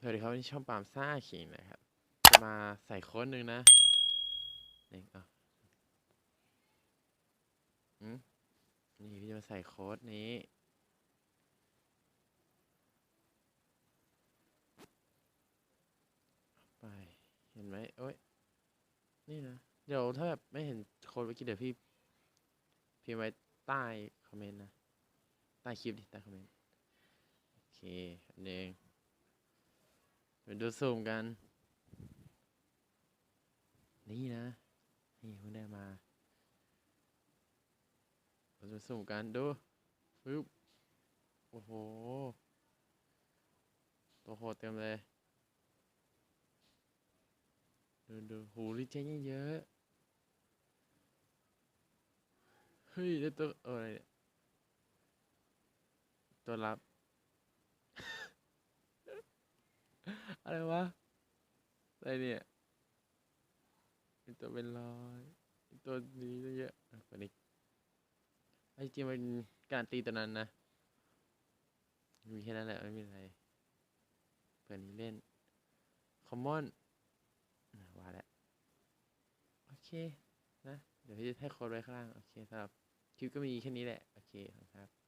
สวัสดีครับวันนี้ช่องปามซ่าขิงนะครับจะมาใส่โค้ดหนึ่งนะหนึ่งอะอืมนี่พี่จะมาใส่โค้ดนี้ไปเห็นไหมโอ้ยนี่นะเดี๋ยวถ้าแบบไม่เห็นโค้ดเมื่อกี้เดี๋ยวพี่พิมพ์ไว้ใต้คอมเมนต์นะ ใต้คลิปดิใต้คอมเมนต์โอเคอันหนึ่ง ไปดูซูมกัน นี่นะ นี่เพิ่งได้มาเราจะซูมกันดูปึ๊บโอ้โห ตัวโหดเต็มเลย ดูดูหูรีเจนเยอะเฮ้ยได้ตัวอออะไรเนี่ยตัวรับ อะไรวะ อะไรเนี่ยเป็นตัวเป็นร้อยเป็นตัวนี้เยอะอะกว่านี้ไอ้จริงมันการตีตัวนั้นนะ มีแค่นั้นแหละไม่มีอะไรเปิดนี้เล่น คอมมอนว่าแล้วโอเค นะ เดี๋ยวจะให้โค้ดไว้ข้างล่าง โอเคสำหรับคลิปก็มีแค่นี้แหละ โอเคครับ